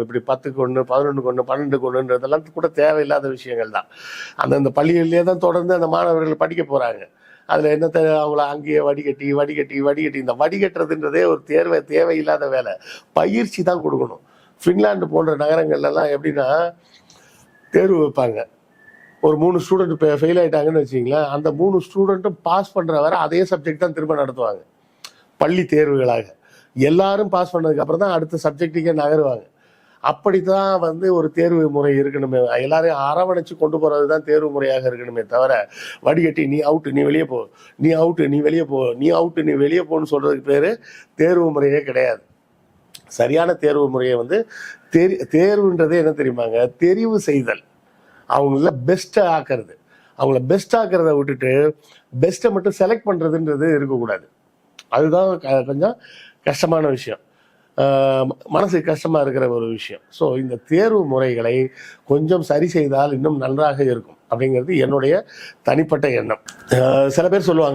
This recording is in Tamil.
இப்படி பத்துக்கு ஒன்று பதினொன்றுக்கு ஒன்று பன்னெண்டுக்கு ஒன்றுன்றதெல்லாம் கூட தேவையில்லாத விஷயங்கள் தான். அந்தந்த பள்ளிகளிலே தான் தொடர்ந்து அந்த மாணவர்கள் படிக்க போகிறாங்க அதில் என்னத்தை அவங்கள அங்கேயே வடிகட்டி வடிகட்டி வடிகட்டி இந்த வடிகட்டுறதுன்றதே ஒரு தேர்வை தேவையில்லாத வேலை. பயிற்சி தான் கொடுக்கணும். ஃபின்லாந்து போன்ற நகரங்கள்லாம் எப்படின்னா தேர்வு வைப்பாங்க. ஒரு மூணு ஸ்டூடெண்ட் இப்போ ஃபெயில் ஆகிட்டாங்கன்னு வச்சிங்களேன் அந்த மூணு ஸ்டூடெண்ட்டும் பாஸ் பண்ணுற வரை அதே சப்ஜெக்ட் தான் திரும்ப நடத்துவாங்க. பள்ளி தேர்வுகளாக. எல்லாரும் பாஸ் பண்ணதுக்கு அப்புறம் தான் அடுத்த சப்ஜெக்ட்டுக்கே நகருவாங்க. அப்படித்தான் வந்து ஒரு தேர்வு முறை இருக்கணுமே. எல்லாரையும் அரவணைச்சு கொண்டு போறது தான் தேர்வு முறையாக இருக்கணுமே தவிர வடிகட்டி நீ அவுட்டு நீ வெளியே போ. நீ அவுட்டு நீ வெளியே போ. நீ அவுட்டு நீ வெளியே போன்னு சொல்றதுக்கு பேரு தேர்வு முறையே கிடையாது. சரியான தேர்வு முறையை வந்து தெரி தேர்வுன்றதே என்ன தெரியுமாங்க? தெரிவு செய்தல். அவங்கள பெஸ்ட்டை ஆக்கிறது. அவங்கள பெஸ்ட் ஆக்கிறத விட்டுட்டு பெஸ்ட்டை மட்டும் செலக்ட் பண்ணுறதுன்றது இருக்கக்கூடாது. அதுதான் க- கொஞ்சம் கஷ்டமான விஷயம். மனசு கஷ்டமாக இருக்கிற ஒரு விஷயம். ஸோ இந்த தேர்வு முறைகளை கொஞ்சம் சரி செய்தால் இன்னும் நன்றாக இருக்கும். அப்படிங்கிறது என்னுடைய தனிப்பட்ட எண்ணம். சில பேர் சொல்லுவாங்க